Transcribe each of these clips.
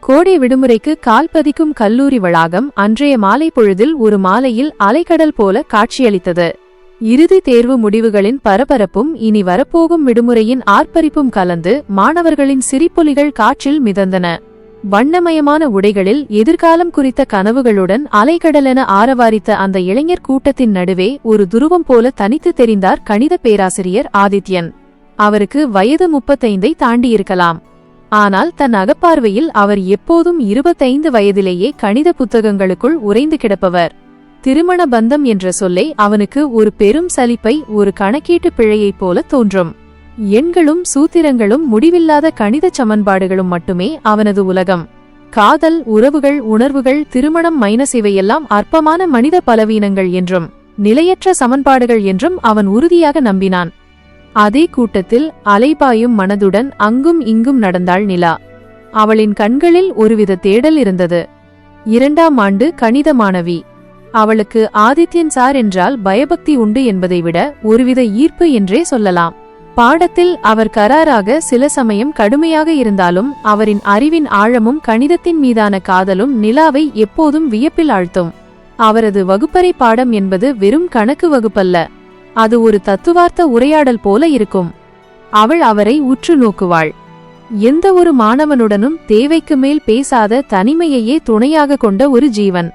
கோடை விடுமுறைக்கு கால் பதிக்கும் கல்லூரி வளாகம் அன்றைய மாலை பொழுதில் ஒரு மாலையில் அலைக்கடல் போல காட்சியளித்தது. இறுதி தேர்வு முடிவுகளின் பரபரப்பும் இனி வரப்போகும் விடுமுறையின் ஆர்ப்பரிப்பும் கலந்து மாணவர்களின் சிரிப்பொலிகள் காற்றில் மிதந்தன. வண்ணமயமான உடைகளில் எதிர்காலம் குறித்த கனவுகளுடன் அலைக்கடலென ஆரவாரித்த அந்த இளைஞர் கூட்டத்தின் நடுவே ஒரு துருவம் போல தனித்து தெரிந்தார் கணித பேராசிரியர் ஆதித்யன். அவருக்கு வயது முப்பத்தைந்தை தாண்டியிருக்கலாம். ஆனால் தன் அகப்பார்வையில் அவர் எப்போதும் இருபத்தைந்து வயதிலேயே கணித புத்தகங்களுக்குள் உறைந்து கிடப்பவர். திருமண பந்தம் என்ற சொல்லை அவனுக்கு ஒரு பெரும் சலிப்பை ஒரு கணக்கீட்டு பிழையைப் போல தோன்றும். எண்களும் சூத்திரங்களும் முடிவில்லாத கணிதச் சமன்பாடுகளும் மட்டுமே அவனது உலகம். காதல் உறவுகள் உணர்வுகள் திருமணம் மைனஸ் இவையெல்லாம் அற்பமான மனித பலவீனங்கள் என்றும் நிலையற்ற சமன்பாடுகள் என்றும் அவன் உறுதியாக நம்பினான். அதே கூட்டத்தில் அலைபாயும் மனதுடன் அங்கும் இங்கும் நடந்தாள் நிலா. அவளின் கண்களில் ஒருவித தேடல் இருந்தது. இரண்டாம் ஆண்டு கணித மாணவி அவளுக்கு ஆதித்யன் சார் என்றால் பயபக்தி உண்டு என்பதை விட ஒருவித ஈர்ப்பு என்றே சொல்லலாம். பாடத்தில் அவர் கராராக சில சமயம் கடுமையாக இருந்தாலும் அவரின் அறிவின் ஆழமும் கணிதத்தின் மீதான காதலும் நிலாவை எப்போதும் வியப்பில் ஆழ்த்தும். அவரது வகுப்பறை பாடம் என்பது வெறும் கணக்கு வகுப்பல்ல. அது ஒரு தத்துவார்த்த உரையாடல் போல இருக்கும். அவள் அவரை உற்று நோக்குவாள். எந்த ஒரு மாணவனுடனும் தேவைக்கு மேல் பேசாத தனிமையையே துணையாக கொண்ட ஒரு ஜீவன்.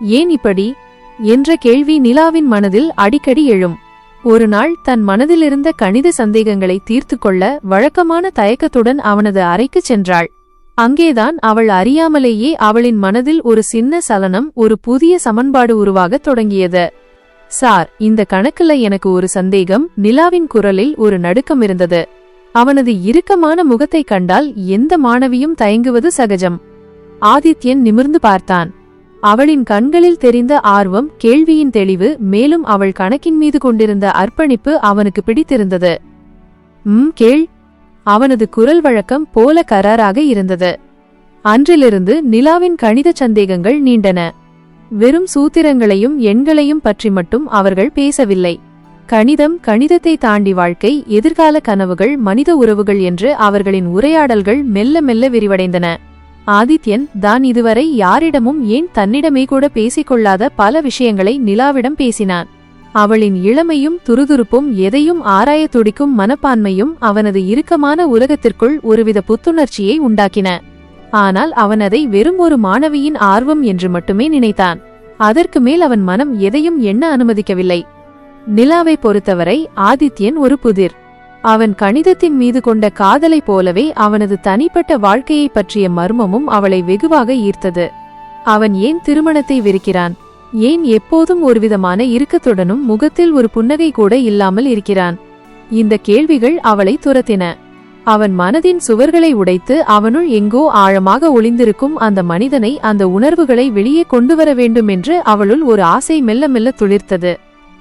ஏன் இப்படி? என்ற கேள்வி நிலாவின் மனதில் அடிக்கடி எழும். ஒரு நாள் தன் மனதிலிருந்த கணித சந்தேகங்களை தீர்த்து கொள்ள வழக்கமான தயக்கத்துடன் அவனது அறைக்குச் சென்றாள். அங்கேதான் அவள் அறியாமலேயே அவளின் மனதில் ஒரு சின்ன சலனம் ஒரு புதிய சமன்பாடு உருவாகத் தொடங்கியது. சார் இந்த கணக்குல எனக்கு ஒரு சந்தேகம். நிலாவின் குரலில் ஒரு நடுக்கம் இருந்தது. அவனது இறுக்கமான முகத்தைக் கண்டால் எந்த மாணவியும் தயங்குவது சகஜம். ஆதித்யன் நிமிர்ந்து பார்த்தான். அவளின் கண்களில் தெரிந்த ஆர்வம் கேள்வியின் தெளிவு மேலும் அவள் கணக்கின் மீது கொண்டிருந்த அர்ப்பணிப்பு அவனுக்கு பிடித்திருந்தது. ம் கேள். அவனது குரல் வழக்கம் போல கராராக இருந்தது. அன்றிலிருந்து நிலாவின் கணித சந்தேகங்கள் நீண்டன. வெறும் சூத்திரங்களையும் எண்களையும் பற்றி மட்டும் அவர்கள் பேசவில்லை. கணிதம் கணிதத்தை தாண்டி வாழ்க்கை எதிர்கால கனவுகள் மனித உறவுகள் என்று அவர்களின் உரையாடல்கள் மெல்ல மெல்ல விரிவடைந்தன. ஆதித்யன் தான் இதுவரை யாரிடமும் ஏன் தன்னிடமே கூட பேசிக்கொள்ளாத பல விஷயங்களை நிலாவிடம் பேசினான். அவளின் இளமையும் துருதுருப்பும் எதையும் ஆராயத் துடிக்கும் மனப்பான்மையும் அவனது இறுக்கமான உலகத்திற்குள் ஒருவித புத்துணர்ச்சியை உண்டாக்கின. ஆனால் அவன் அதை வெறும் ஒரு மாணவியின் ஆர்வம் என்று மட்டுமே நினைத்தான். அதற்கு மேல் அவன் மனம் எதையும் எண்ண அனுமதிக்கவில்லை. நிலாவை பொறுத்தவரை ஆதித்யன் ஒரு புதிர். அவன் கணிதத்தின் மீது கொண்ட காதலைப் போலவே அவனது தனிப்பட்ட வாழ்க்கையைப் பற்றிய மர்மமும் அவளை வெகுவாக ஈர்த்தது. அவன் ஏன் திருமணத்தை வெறுக்கிறான்? ஏன் எப்போதும் ஒருவிதமான இறுக்கத்துடனும் முகத்தில் ஒரு புன்னகை கூட இல்லாமல் இருக்கிறான்? இந்த கேள்விகள் அவளை துரத்தின. அவன் மனதின் சுவர்களை உடைத்து அவனுள் எங்கோ ஆழமாக ஒளிந்திருக்கும் அந்த மனிதனை அந்த உணர்வுகளை வெளியே கொண்டு வர வேண்டும் என்று அவளுள் ஒரு ஆசை மெல்ல மெல்ல துளிர்த்தது.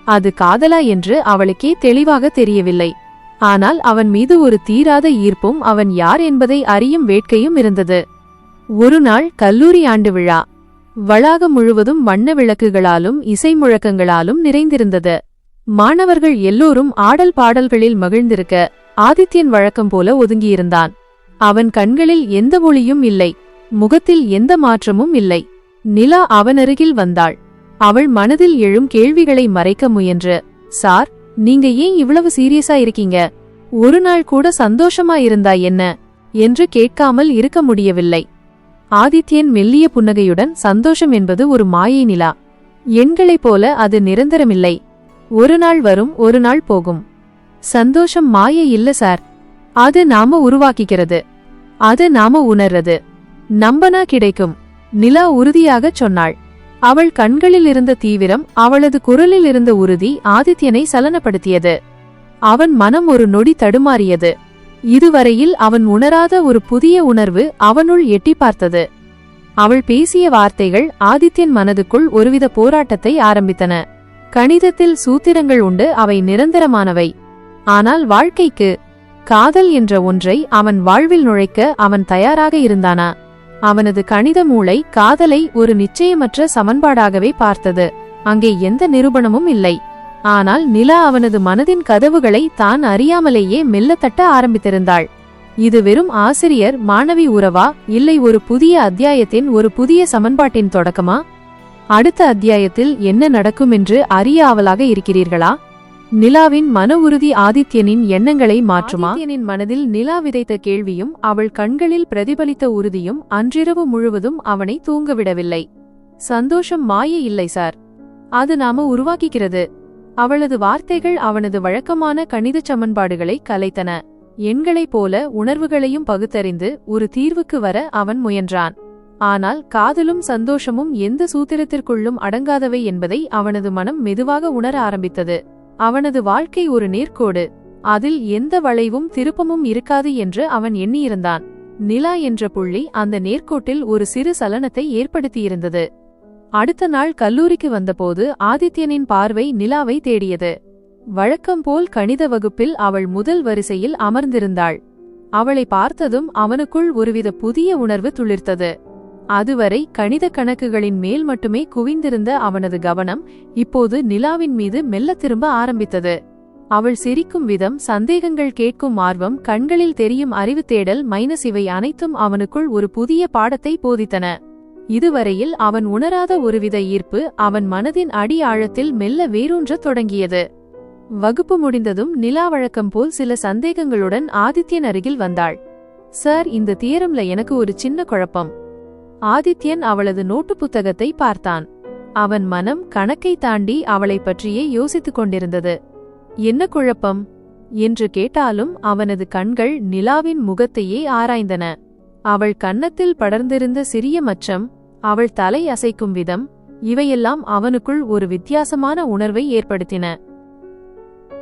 அது காதலா என்று அவளுக்கே தெளிவாக தெரியவில்லை. ஆனால் அவன் மீது ஒரு தீராத ஈர்ப்பும் அவன் யார் என்பதை அறியும் வேட்கையும் இருந்தது. ஒரு நாள் கல்லூரி ஆண்டு விழா. வளாகம் முழுவதும் வண்ண விளக்குகளாலும் இசை முழக்கங்களாலும் நிறைந்திருந்தது. மாணவர்கள் எல்லோரும் ஆடல் பாடல்களில் மகிழ்ந்திருக்க ஆதித்யன் வழக்கம் போல ஒதுங்கியிருந்தான். அவன் கண்களில் எந்த ஒளியும் இல்லை முகத்தில் எந்த மாற்றமும் இல்லை. நிலா அவனருகில் வந்தாள். அவள் மனதில் எழும் கேள்விகளை மறைக்க முயன்று சார் நீங்க ஏன் இவ்வளவு சீரியஸா இருக்கீங்க? ஒரு நாள் கூட சந்தோஷமா இருந்தா என்ன? என்று கேட்காமல் இருக்க முடியவில்லை. ஆதித்யன் மெல்லிய புன்னகையுடன் சந்தோஷம் என்பது ஒரு மாயை நிலா. எண்களைப் போல அது நிரந்தரமில்லை. ஒரு நாள் வரும் ஒரு நாள் போகும். சந்தோஷம் மாயை இல்ல சார். அது நாம உருவாக்கிக்கிறது. அது நாம உணர்றது. நம்பனா கிடைக்கும். நிலா உறுதியாகச் சொன்னாள். அவள் கண்களில் இருந்த தீவிரம் அவளது குரலில் இருந்த உறுதி ஆதித்யனை சலனப்படுத்தியது. அவன் மனம் ஒரு நொடி தடுமாறியது. இதுவரையில் அவன் உணராத ஒரு புதிய உணர்வு அவனுள் எட்டி பார்த்தது. அவள் பேசிய வார்த்தைகள் ஆதித்யன் மனதுக்குள் ஒருவித போராட்டத்தை ஆரம்பித்தன. கணிதத்தில் சூத்திரங்கள் உண்டு அவை நிரந்தரமானவை. ஆனால் வாழ்க்கைக்கு காதல் என்ற ஒன்றை அவன் வாழ்வில் நுழைக்க அவன் தயாராக இருந்தானா? அவனது கணித மூளை காதலை ஒரு நிச்சயமற்ற சமன்பாடாகவே பார்த்தது. அங்கே எந்த நிரூபணமும் இல்லை. ஆனால் நிலா அவனது மனதின் கதவுகளை தான் அறியாமலேயே மெல்ல தட்ட ஆரம்பித்திருந்தாள். இது வெறும் ஆசிரியர் மாணவி உறவா? இல்லை ஒரு புதிய அத்தியாயத்தின் ஒரு புதிய சமன்பாட்டின் தொடக்கமா? அடுத்த அத்தியாயத்தில் என்ன நடக்கும் என்று அறிய ஆவலாக இருக்கிறீர்களா? நிலாவின் மன உறுதி ஆதித்யனின் எண்ணங்களை மாற்றுமா? ஆதித்யனின் மனதில் நிலா விதைத்த கேள்வியும் அவள் கண்களில் பிரதிபலித்த உறுதியும் அன்றிரவு முழுவதும் அவனை தூங்கவிடவில்லை. சந்தோஷம் மாய இல்லை சார். அது நாம உருவாக்கிக்கிறது. அவளது வார்த்தைகள் அவனது வழக்கமான கணிதச் சமன்பாடுகளை கலைத்தன. எண்களைப் போல உணர்வுகளையும் பகுத்தறிந்து ஒரு தீர்வுக்கு வர அவன் முயன்றான். ஆனால் காதலும் சந்தோஷமும் எந்த சூத்திரத்திற்குள்ளும் அடங்காதவை என்பதை அவனது மனம் மெதுவாக உணர ஆரம்பித்தது. அவனது வாழ்க்கை ஒரு நேர்கோடு. அதில் எந்த வளைவும் திருப்பமும் இருக்காது என்று அவன் எண்ணியிருந்தான். நிலா என்ற புள்ளி அந்த நேர்கோட்டில் ஒரு சிறு சலனத்தை ஏற்படுத்தியிருந்தது. அடுத்த நாள் கல்லூரிக்கு வந்தபோது ஆதித்யனின் பார்வை நிலாவை தேடியது. வழக்கம் போல் கணித வகுப்பில் அவள் முதல் வரிசையில் அமர்ந்திருந்தாள். அவளை பார்த்ததும் அவனுக்குள் ஒருவித புதிய உணர்வு துளிர்த்தது. அதுவரை கணித கணக்குகளின் மேல் மட்டுமே குவிந்திருந்த அவனது கவனம் இப்போது நிலாவின் மீது மெல்ல திரும்ப ஆரம்பித்தது. அவள் சிரிக்கும் விதம் சந்தேகங்கள் கேட்கும் ஆர்வம் கண்களில் தெரியும் அறிவு தேடல் மைனஸ் இவை அனைத்தும் அவனுக்குள் ஒரு புதிய பாடத்தை போதித்தன. இதுவரையில் அவன் உணராத ஒருவித ஈர்ப்பு அவன் மனதின் அடி ஆழத்தில் மெல்ல வேரூன்றத் தொடங்கியது. வகுப்பு முடிந்ததும் நிலா வழக்கம் போல் சில சந்தேகங்களுடன் ஆதித்யன் அருகில் வந்தாள். சார் இந்த தியரம்ல எனக்கு ஒரு சின்ன குழப்பம். ஆதித்யன் அவளது நோட்டு புத்தகத்தை பார்த்தான். அவன் மனம் கணக்கை தாண்டி அவளைப் பற்றியே யோசித்துக் கொண்டிருந்தது. என்ன குழப்பம் என்று கேட்டாலும் அவனது கண்கள் நிலாவின் முகத்தையே ஆராய்ந்தன. அவள் கன்னத்தில் படர்ந்திருந்த சிறிய மச்சம் அவள் தலை அசைக்கும் விதம் இவையெல்லாம் அவனுக்குள் ஒரு வித்தியாசமான உணர்வை ஏற்படுத்தின.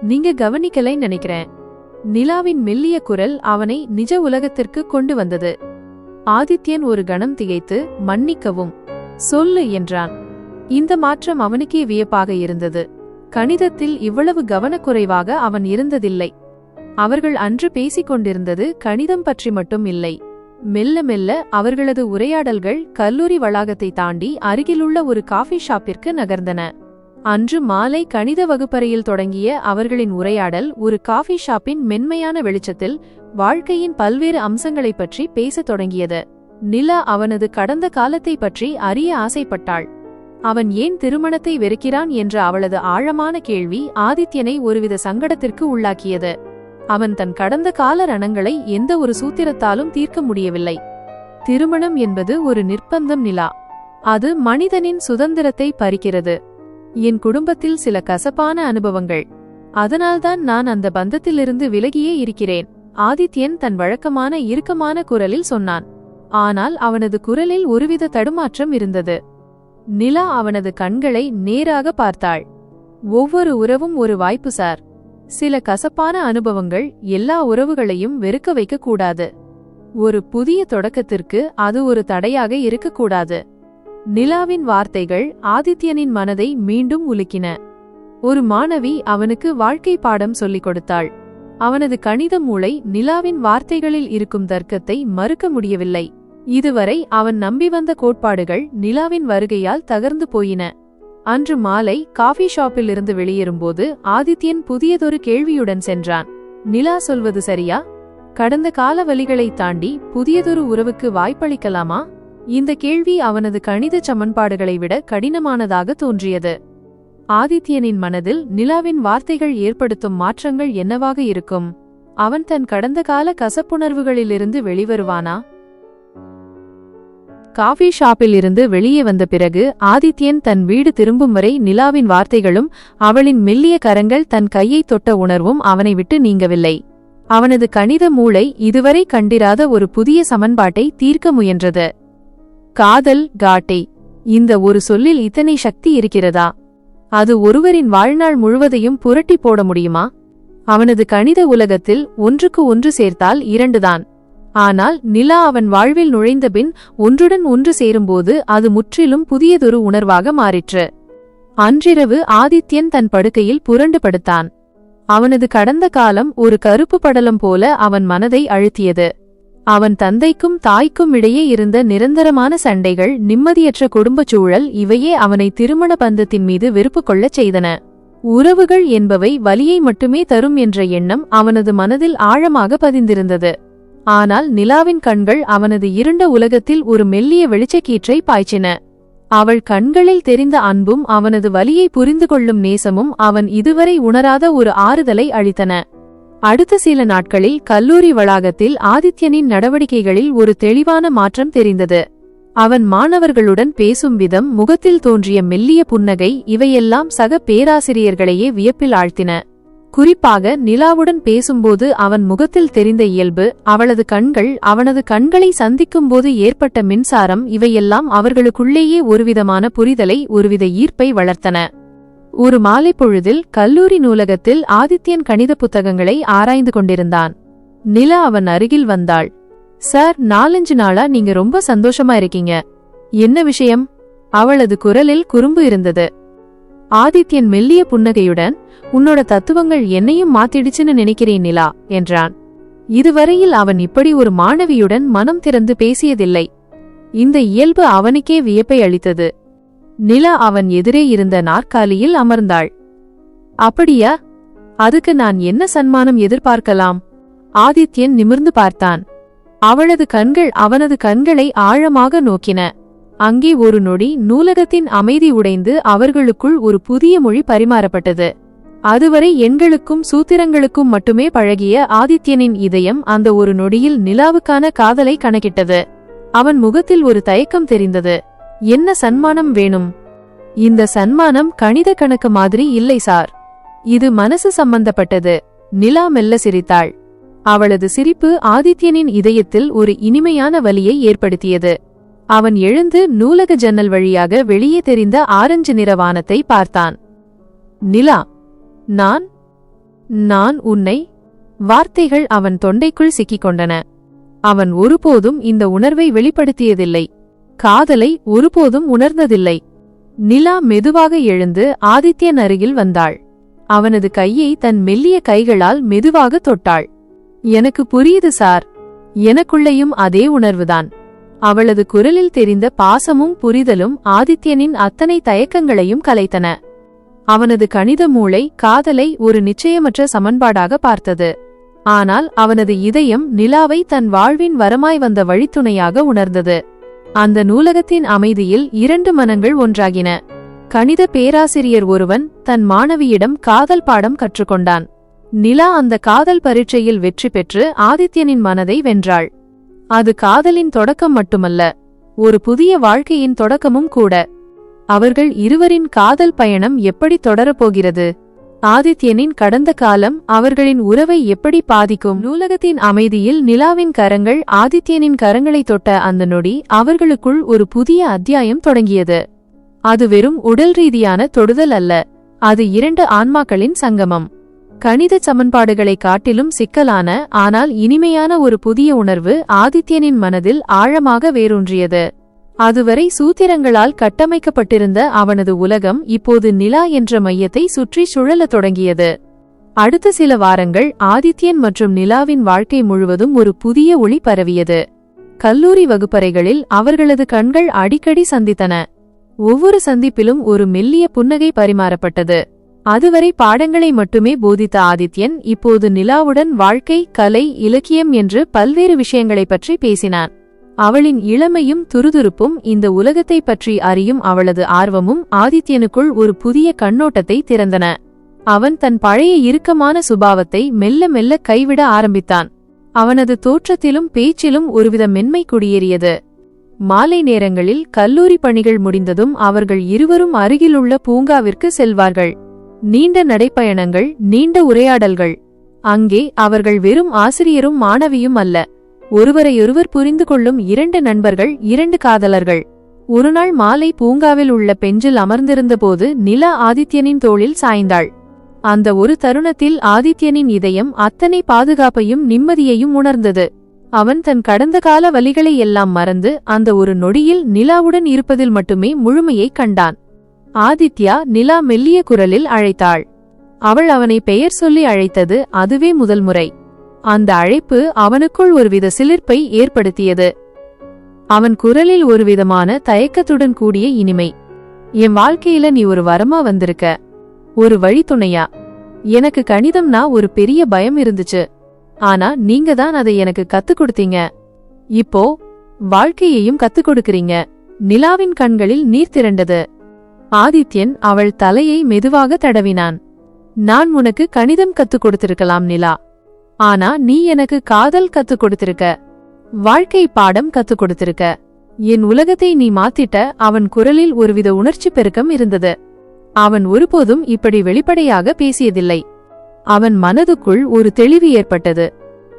நீங்க கவனிக்கலை நினைக்கிறேன் நிலாவின் மெல்லிய குரல் அவனை நிஜ உலகத்திற்கு கொண்டு வந்தது. ஆதித்யன் ஒரு கணம் திகைத்து மன்னிக்கவும் சொல்லு என்றான். இந்த மாற்றம் அவனுக்கே வியப்பாக இருந்தது. கணிதத்தில் இவ்வளவு கவனக்குறைவாக அவன் இருந்ததில்லை. அவர்கள் அன்று பேசிக் கொண்டிருந்தது கணிதம் பற்றி மட்டும் இல்லை. மெல்ல மெல்ல அவர்களது உரையாடல்கள் கல்லூரி வளாகத்தை தாண்டி அருகிலுள்ள ஒரு காஃபி ஷாப்பிற்கு நகர்ந்தன. அன்று மாலை கணித வகுப்பறையில் தொடங்கிய அவர்களின் உரையாடல் ஒரு காஃபி ஷாப்பின் மென்மையான வெளிச்சத்தில் வாழ்க்கையின் பல்வேறு அம்சங்களைப் பற்றி பேசத் தொடங்கியது. நிலா அவனது கடந்த காலத்தை பற்றி அறிய ஆசைப்பட்டாள். அவன் ஏன் திருமணத்தை வெறுக்கிறான் என்ற அவளது ஆழமான கேள்வி ஆதித்யனை ஒருவித சங்கடத்திற்கு உள்ளாக்கியது. அவன் தன் கடந்த கால ரணங்களை எந்த ஒரு சூத்திரத்தாலும் தீர்க்க முடியவில்லை. திருமணம் என்பது ஒரு நிர்பந்தம் நிலா. அது மனிதனின் சுதந்திரத்தை பறிக்கிறது. என் குடும்பத்தில் சில கசப்பான அனுபவங்கள். அதனால்தான் நான் அந்த பந்தத்திலிருந்து விலகியே இருக்கிறேன். ஆதித்யன் தன் வழக்கமான இறுக்கமான குரலில் சொன்னான். ஆனால் அவனது குரலில் ஒருவித தடுமாற்றம் இருந்தது. நிலா அவனது கண்களை நேராக பார்த்தாள். ஒவ்வொரு உறவும் ஒரு வாய்ப்பு சார். சில கசப்பான அனுபவங்கள் எல்லா உறவுகளையும் வெறுக்க வைக்கக்கூடாது. ஒரு புதிய தொடக்கத்திற்கு அது ஒரு தடையாக இருக்கக்கூடாது. நிலாவின் வார்த்தைகள் ஆதித்யனின் மனதை மீண்டும் உலுக்கின. ஒரு மாணவி அவனுக்கு வாழ்க்கை பாடம் சொல்லிக் கொடுத்தாள். அவனது கணித மூளை நிலாவின் வார்த்தைகளில் இருக்கும் தர்க்கத்தை மறுக்க முடியவில்லை. இதுவரை அவன் நம்பி வந்த கோட்பாடுகள் நிலாவின் வருகையால் தகர்ந்து போயின. அன்று மாலை காஃபி ஷாப்பிலிருந்து வெளியேறும்போது ஆதித்யன் புதியதொரு கேள்வியுடன் சென்றான். நிலா சொல்வது சரியா? கடந்த கால வழிகளை தாண்டி புதியதொரு உறவுக்கு வாய்ப்பளிக்கலாமா? இந்த கேள்வி அவனது கணித சமன்பாடுகளை விட கடினமானதாக தோன்றியது. ஆதித்யனின் மனதில் நிலாவின் வார்த்தைகள் ஏற்படுத்தும் மாற்றங்கள் என்னவாக இருக்கும்? அவன் தன் கடந்த கால கசப்புணர்வுகளிலிருந்து வெளிவருவானா? காஃபி ஷாப்பில் இருந்து வெளியே வந்த பிறகு ஆதித்யன் தன் வீடு திரும்பும் வரை நிலாவின் வார்த்தைகளும் அவளின் மெல்லிய கரங்கள் தன் கையை தொட்ட உணர்வும் அவனை விட்டு நீங்கவில்லை. அவனது கணித மூளை இதுவரை கண்டிராத ஒரு புதிய சமன்பாட்டை தீர்க்க முயன்றது. காதல் காட்டை. இந்த ஒரு சொல்லில் இத்தனை சக்தி இருக்கிறதா? அது ஒருவரின் வாழ்நாள் முழுவதையும் புரட்டி போட முடியுமா? அவனது கணித உலகத்தில் ஒன்றுக்கு ஒன்று சேர்த்தால் இரண்டுதான். ஆனால் நிலா அவன் வாழ்வில் நுழைந்தபின் ஒன்றுடன் ஒன்று சேரும்போது அது முற்றிலும் புதியதொரு உணர்வாக மாறிற்று. அன்றிரவு ஆதித்யன் தன் படுக்கையில் புரண்டு படுத்தான். அவனது கடந்த காலம் ஒரு கருப்பு படலம் போல அவன் மனதை அழுத்தியது. அவன் தந்தைக்கும் தாய்க்கும் இடையே இருந்த நிரந்தரமான சண்டைகள் நிம்மதியற்ற குடும்பச் சூழல் இவையே அவனை திருமண பந்தத்தின் மீது வெறுப்பு கொள்ளச் செய்தன. உறவுகள் என்பவை வலியை மட்டுமே தரும் என்ற எண்ணம் அவனது மனதில் ஆழமாக பதிந்திருந்தது. ஆனால் நிலாவின் கண்கள் அவனது இருண்ட உலகத்தில் ஒரு மெல்லிய வெளிச்சக்கீற்றை பாய்ச்சின. அவள் கண்களில் தெரிந்த அன்பும் அவனது வலியை புரிந்து கொள்ளும் நேசமும் அவன் இதுவரை உணராத ஒரு ஆறுதலை அளித்தன. அடுத்த சில நாட்களில் கல்லூரி வளாகத்தில் ஆதித்யனின் நடவடிக்கைகளில் ஒரு தெளிவான மாற்றம் தெரிந்தது. அவன் மாணவர்களுடன் பேசும் விதம் முகத்தில் தோன்றிய மெல்லிய புன்னகை இவையெல்லாம் சக பேராசிரியர்களையே வியப்பில் ஆழ்த்தின. குறிப்பாக நிலாவுடன் பேசும்போது அவன் முகத்தில் தெரிந்த இயல்பு அவளது கண்கள் அவனது கண்களை சந்திக்கும்போது ஏற்பட்ட மின்சாரம் இவையெல்லாம் அவர்களுக்குள்ளேயே ஒருவிதமான புரிதலை ஒருவித ஈர்ப்பை வளர்த்தன. ஒரு மாலை பொழுதில் கல்லூரி நூலகத்தில் ஆதித்யன் கணித புத்தகங்களை ஆராய்ந்து கொண்டிருந்தான். நிலா அவன் அருகில் வந்தாள். சார் நாலஞ்சு நாளா நீங்க ரொம்ப சந்தோஷமா இருக்கீங்க. என்ன விஷயம்? அவளது குரலில் குறும்பு இருந்தது. ஆதித்யன் மெல்லிய புன்னகையுடன் உன்னோட தத்துவங்கள் என்னையும் மாத்திடுச்சுன்னு நினைக்கிறேன் நிலா என்றான். இதுவரையில் அவன் இப்படி ஒரு மாணவியுடன் மனம் திறந்து பேசியதில்லை. இந்த இயல்பு அவனுக்கே வியப்பை அளித்தது. நிலா அவன் எதிரே இருந்த நாற்காலியில் அமர்ந்தாள். அப்படியா? அதுக்கு நான் என்ன சன்மானம் எதிர்பார்க்கலாம்? ஆதித்யன் நிமிர்ந்து பார்த்தான். அவளது கண்கள் அவனது கண்களை ஆழமாக நோக்கின. அங்கே ஒரு நொடி நூலகத்தின் அமைதி உடைந்து அவர்களுக்குள் ஒரு புதிய மொழி பரிமாறப்பட்டது. அதுவரை எண்களுக்கும் சூத்திரங்களுக்கும் மட்டுமே பழகிய ஆதித்யனின் இதயம் அந்த ஒரு நொடியில் நிலாவுக்கான காதலை கணக்கிட்டது. அவன் முகத்தில் ஒரு தயக்கம் தெரிந்தது. என்ன சன்மானம் வேணும்? இந்த சன்மானம் கணித கணக்கு மாதிரி இல்லை சார். இது மனசு சம்பந்தப்பட்டது. நிலா மெல்ல சிரித்தாள். அவளது சிரிப்பு ஆதித்யனின் இதயத்தில் ஒரு இனிமையான வலியை ஏற்படுத்தியது. அவன் எழுந்து நூலக ஜன்னல் வழியாக வெளியே தெரிந்த ஆரஞ்சு நிற வானத்தை பார்த்தான். நிலா நான் நான் உன்னை வார்த்தைகள் அவன் தொண்டைக்குள் சிக்கிக் கொண்டன. அவன் ஒருபோதும் இந்த உணர்வை வெளிப்படுத்தியதில்லை. காதலை ஒருபோதும் உணர்ந்ததில்லை. நிலா மெதுவாக எழுந்து ஆதித்யன் அருகில் வந்தாள். அவனது கையை தன் மெல்லிய கைகளால் மெதுவாக தொட்டாள். எனக்கு புரியுது சார். எனக்குள்ளேயும் அதே உணர்வுதான். அவளது குரலில் தெரிந்த பாசமும் புரிதலும் ஆதித்யனின் அத்தனை தயக்கங்களையும் கலைத்தன. அவனது கணித மூளை காதலை ஒரு நிச்சயமற்ற சமன்பாடாக பார்த்தது. ஆனால் அவனது இதயம் நிலாவை தன் வாழ்வின் வரமாய் வந்த வழித்துணையாக உணர்ந்தது. அந்த நூலகத்தின் அமைதியில் இரண்டு மனங்கள் ஒன்றாகின. கணித பேராசிரியர் ஒருவன் தன் மாணவியிடம் காதல் பாடம் கற்றுக்கொண்டான். நிலா அந்த காதல் பரீட்சையில் வெற்றி பெற்று ஆதித்யனின் மனதை வென்றாள். அது காதலின் தொடக்கம் மட்டுமல்ல ஒரு புதிய வாழ்க்கையின் தொடக்கமும் கூட. அவர்கள் இருவரின் காதல் பயணம் எப்படி தொடரப்போகிறது ஆதித்யனின் கடந்த காலம் அவர்களின் உறவை எப்படி பாதிக்கும்? நூலகத்தின் அமைதியில் நிலாவின் கரங்கள் ஆதித்யனின் கரங்களை தொட்ட அந்த நொடி அவர்களுக்குள் ஒரு புதிய அத்தியாயம் தொடங்கியது. அது வெறும் உடல் ரீதியான தொடுதல் அல்ல அது இரண்டு ஆன்மாக்களின் சங்கமம். கணித சமன்பாடுகளை காட்டிலும் சிக்கலான ஆனால் இனிமையான ஒரு புதிய உணர்வு ஆதித்யனின் மனதில் ஆழமாக வேரூன்றியது. அதுவரை சூத்திரங்களால் கட்டமைக்கப்பட்டிருந்த அவனது உலகம் இப்போது நிலா என்ற மையத்தை சுற்றி சுழலத் தொடங்கியது. அடுத்த சில வாரங்கள் ஆதித்யன் மற்றும் நிலாவின் வாழ்க்கை முழுவதும் ஒரு புதிய ஒளி பரவியது. கல்லூரி வகுப்பறைகளில் அவர்களது கண்கள் அடிக்கடி சந்தித்தன. ஒவ்வொரு சந்திப்பிலும் ஒரு மெல்லிய புன்னகை பரிமாறப்பட்டது. அதுவரை பாடங்களை மட்டுமே போதித்த ஆதித்யன் இப்போது நிலாவுடன் வாழ்க்கை கலை இலக்கியம் என்று பல்வேறு விஷயங்களைப் பற்றி பேசினான். அவளின் இளமையும் துருதுருப்பும் இந்த உலகத்தை பற்றி அறியும் அவளது ஆர்வமும் ஆதித்யனுக்குள் ஒரு புதிய கண்ணோட்டத்தை திறந்தன. அவன் தன் பழைய இறுக்கமான சுபாவத்தை மெல்ல மெல்ல கைவிட ஆரம்பித்தான். அவனது தோற்றத்திலும் பேச்சிலும் ஒருவித மென்மை குடியேறியது. மாலை நேரங்களில் கல்லூரி பணிகள் முடிந்ததும் அவர்கள் இருவரும் அருகிலுள்ள பூங்காவிற்கு செல்வார்கள். நீண்ட நடைப்பயணங்கள் நீண்ட உரையாடல்கள். அங்கே அவர்கள் வெறும் ஆசிரியரும் மாணவியும் அல்ல. ஒருவரையொருவர் புரிந்து கொள்ளும் இரண்டு நண்பர்கள் இரண்டு காதலர்கள். ஒருநாள் மாலை பூங்காவில் உள்ள பெஞ்சில் அமர்ந்திருந்தபோது நிலா ஆதித்யனின் தோளில் சாய்ந்தாள். அந்த ஒரு தருணத்தில் ஆதித்யனின் இதயம் அத்தனை பாதுகாப்பையும் நிம்மதியையும் உணர்ந்தது. அவன் தன் கடந்த கால வலிகளை எல்லாம் மறந்து அந்த ஒரு நொடியில் நிலாவுடன் இருப்பதில் மட்டுமே முழுமையை கண்டான். ஆதித்யா நிலா மெல்லிய குரலில் அழைத்தாள். அவள் அவனை பெயர் சொல்லி அழைத்தது அதுவே முதல் முறை. அந்த அழைப்பு அவனுக்குள் ஒருவித சிலிர்ப்பை ஏற்படுத்தியது. அவன் குரலில் ஒருவிதமான தயக்கத்துடன் கூடிய இனிமை. என் வாழ்க்கையில நீ ஒரு வரமா வந்திருக்க. ஒரு வழித்துணையா எனக்கு கணிதம்னா ஒரு பெரிய பயம் இருந்துச்சு. ஆனா நீங்க தான் அதை எனக்கு கத்துக் கொடுத்தீங்க. இப்போ வாழ்க்கையையும் கத்துக் கொடுக்கறீங்க. நிலாவின் கண்களில் நீர் திரண்டது. ஆதித்யன் அவள் தலையை மெதுவாக தடவினான். நான் உனக்கு கணிதம் கத்துக் கொடுத்திருக்கலாம் நிலா. ஆனா நீ எனக்கு காதல் கத்துக் கொடுத்திருக்க. வாழ்க்கை பாடம் கத்துக் கொடுத்திருக்க. என் உலகத்தை நீ மாத்திட்ட அவன் குரலில் ஒருவித உணர்ச்சி பெருக்கம் இருந்தது. அவன் ஒருபோதும் இப்படி வெளிப்படையாக பேசியதில்லை. அவன் மனதுக்குள் ஒரு தெளிவு ஏற்பட்டது.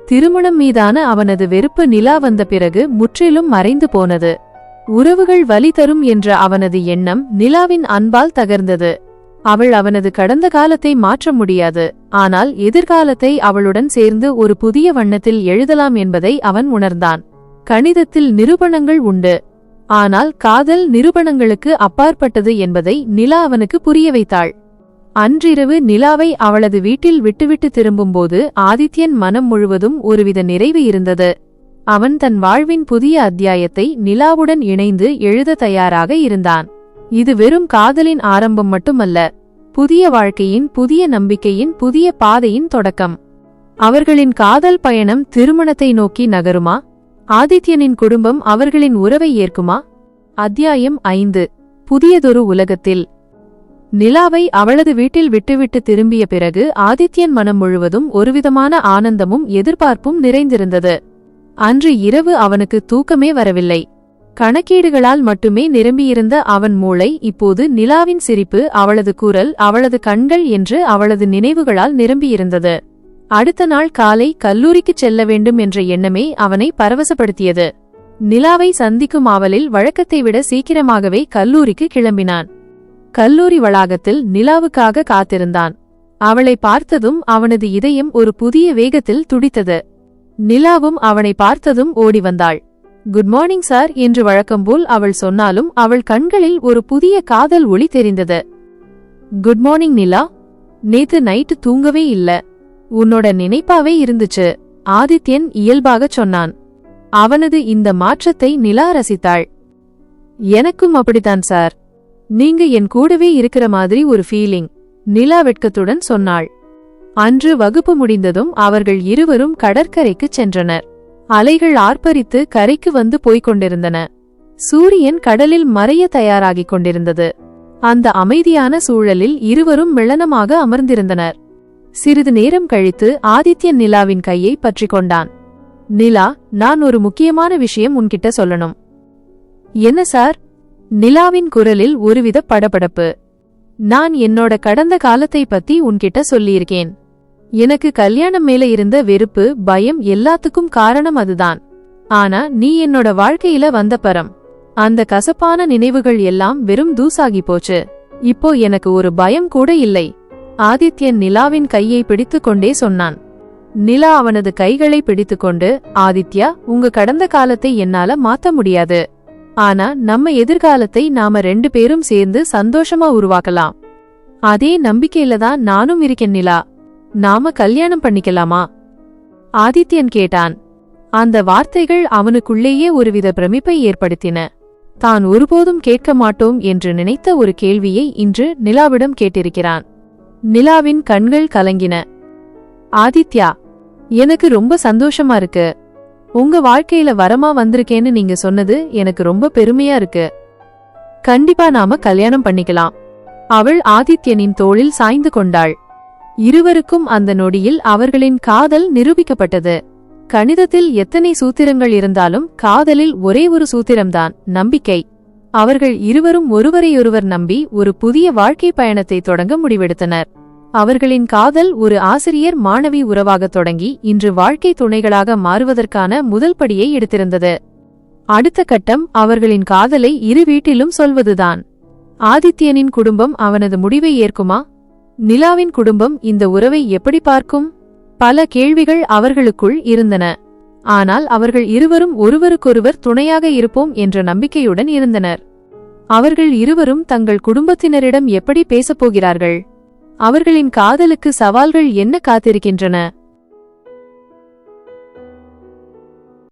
திருமணம் மீதான அவனது வெறுப்பு நிலா வந்த பிறகு முற்றிலும் மறைந்து போனது. உறவுகள் வலி தரும் என்ற அவனது எண்ணம் நிலாவின் அன்பால் தகர்ந்தது. அவள் அவனது கடந்த காலத்தை மாற்ற முடியாது. ஆனால் எதிர்காலத்தை அவளுடன் சேர்ந்து ஒரு புதிய வண்ணத்தில் எழுதலாம் என்பதை அவன் உணர்ந்தான். கணிதத்தில் நிரூபணங்கள் உண்டு. ஆனால் காதல் நிரூபணங்களுக்கு அப்பாற்பட்டது என்பதை நிலா அவனுக்கு புரிய வைத்தாள். அன்றிரவு நிலாவை அவளது வீட்டில் விட்டுவிட்டு திரும்பும்போது ஆதித்யன் மனம் முழுவதும் ஒருவித நிறைவு இருந்தது. அவன் தன் வாழ்வின் புதிய அத்தியாயத்தை நிலாவுடன் இணைந்து எழுத தயாராக இருந்தான். இது வெறும் காதலின் ஆரம்பம் மட்டுமல்ல புதிய வாழ்க்கையின் புதிய நம்பிக்கையின் புதிய பாதையின் தொடக்கம். அவர்களின் காதல் பயணம் திருமணத்தை நோக்கி நகருமா? ஆதித்யனின் குடும்பம் அவர்களின் உறவை ஏற்குமா? அத்தியாயம் ஐந்து. புதியதொரு உலகத்தில். நிலாவை அவளது வீட்டில் விட்டுவிட்டு திரும்பிய பிறகு ஆதித்யன் மனம் முழுவதும் ஒருவிதமான ஆனந்தமும் எதிர்பார்ப்பும் நிறைந்திருந்தது. அன்று இரவு அவனுக்கு தூக்கமே வரவில்லை. கணக்கீடுகளால் மட்டுமே நிரம்பியிருந்த அவன் மூளை இப்போது நிலாவின் சிரிப்பு அவளது குரல் அவளது கண்கள் என்று அவளது நினைவுகளால் நிரம்பியிருந்தது. அடுத்த நாள் காலை கல்லூரிக்குச் செல்ல வேண்டும் என்ற எண்ணமே அவனை பரவசப்படுத்தியது. நிலாவை சந்திக்கும் ஆவலில் வழக்கத்தை விட சீக்கிரமாகவே கல்லூரிக்கு கிளம்பினான். கல்லூரி வளாகத்தில் நிலாவுக்காக காத்திருந்தான். அவளை பார்த்ததும் அவனது இதயம் ஒரு புதிய வேகத்தில் துடித்தது. நிலாவும் அவனை பார்த்ததும் ஓடி வந்தாள் குட் மார்னிங் சார் என்று வழக்கம்போல் அவள் சொன்னாலும் அவள் கண்களில் ஒரு புதிய காதல் ஒளி தெரிந்தது. Good morning Nila. நேத்து நைட்டு தூங்கவே இல்ல. உன்னோட நினைப்பாவே இருந்துச்சு ஆதித்யன் இயல்பாகச் சொன்னான். அவனது இந்த மாற்றத்தை நிலா ரசித்தாள். எனக்கும் அப்படித்தான் சார். நீங்க என் கூடவே இருக்கிற மாதிரி ஒரு ஃபீலிங் நிலா வெட்கத்துடன் சொன்னாள். அன்று வகுப்பு முடிந்ததும் அவர்கள் இருவரும் கடற்கரைக்குச் சென்றனர். அலைகள் ஆர்ப்பரித்து கரைக்கு வந்து போய்க் கொண்டிருந்தன. சூரியன் கடலில் மறைய தயாராகிக் கொண்டிருந்தது. அந்த அமைதியான சூழலில் இருவரும் மிளனமாக அமர்ந்திருந்தனர். சிறிது நேரம் கழித்து ஆதித்யன் நிலாவின் கையை பற்றிக் கொண்டான். நிலா நான் ஒரு முக்கியமான விஷயம் உன்கிட்ட சொல்லணும். என்ன சார்? நிலாவின் குரலில் ஒருவித படபடப்பு. நான் என்னோட கடந்த காலத்தை பத்தி உன்கிட்ட சொல்லியிருக்கேன். எனக்கு கல்யாணம் மேல இருந்த வெறுப்பு பயம் எல்லாத்துக்கும் காரணம் அதுதான். ஆனா நீ என்னோட வாழ்க்கையில வந்த பரம். அந்த கசப்பான நினைவுகள் எல்லாம் வெறும் தூசாகி போச்சு. இப்போ எனக்கு ஒரு பயம் கூட இல்லை. ஆதித்யன் நிலாவின் கையை பிடித்துக்கொண்டே சொன்னான். நிலா அவனது கைகளை பிடித்துக்கொண்டு ஆதித்யா உங்க கடந்த காலத்தை என்னால மாத்த முடியாது. ஆனா நம்ம எதிர்காலத்தை நாம ரெண்டு பேரும் சேர்ந்து சந்தோஷமா உருவாக்கலாம். அதே நம்பிக்கையில தான் நானும் இருக்கேன் நிலா. நாம கல்யாணம் பண்ணிக்கலாமா? ஆதித்யன் கேட்டான். அந்த வார்த்தைகள் அவனுக்குள்ளேயே ஒருவித பிரமிப்பை ஏற்படுத்தின. தான் ஒருபோதும் கேட்க மாட்டோம் என்று நினைத்த ஒரு கேள்வியை இன்று நிலாவிடம் கேட்டிருக்கிறான். நிலாவின் கண்கள் கலங்கின. ஆதித்யா எனக்கு ரொம்ப சந்தோஷமா இருக்கு. உங்க வாழ்க்கையில வரமா வந்திருக்கேன்னு நீங்க சொன்னது எனக்கு ரொம்ப பெருமையா இருக்கு. கண்டிப்பா நாம கல்யாணம் பண்ணிக்கலாம். அவள் ஆதித்யனின் தோளில் சாய்ந்து கொண்டாள். இருவருக்கும் அந்த நொடியில் அவர்களின் காதல் நிரூபிக்கப்பட்டது. கணிதத்தில் எத்தனை சூத்திரங்கள் இருந்தாலும் காதலில் ஒரே ஒரு சூத்திரம்தான் நம்பிக்கை. அவர்கள் இருவரும் ஒருவரையொருவர் நம்பி ஒரு புதிய வாழ்க்கை பயணத்தை தொடங்க முடிவெடுத்தனர். அவர்களின் காதல் ஒரு ஆசிரியர் மாணவி உறவாகத் தொடங்கி இன்று வாழ்க்கை துணைகளாக மாறுவதற்கான முதல் படியை எடுத்திருந்தது. அடுத்த கட்டம் அவர்களின் காதலை இரு வீட்டிலும் சொல்வதுதான். ஆதித்யனின் குடும்பம் அவனது முடிவை ஏற்குமா? நிலாவின் குடும்பம் இந்த உறவை எப்படி பார்க்கும்? பல கேள்விகள் அவர்களுக்குள் இருந்தன. ஆனால் அவர்கள் இருவரும் ஒருவருக்கொருவர் துணையாக இருப்போம் என்ற நம்பிக்கையுடன் இருந்தனர். அவர்கள் இருவரும் தங்கள் குடும்பத்தினரிடம் எப்படி பேசப்போகிறார்கள் அவர்களின் காதலுக்கு சவால்கள் என்ன காத்திருக்கின்றன?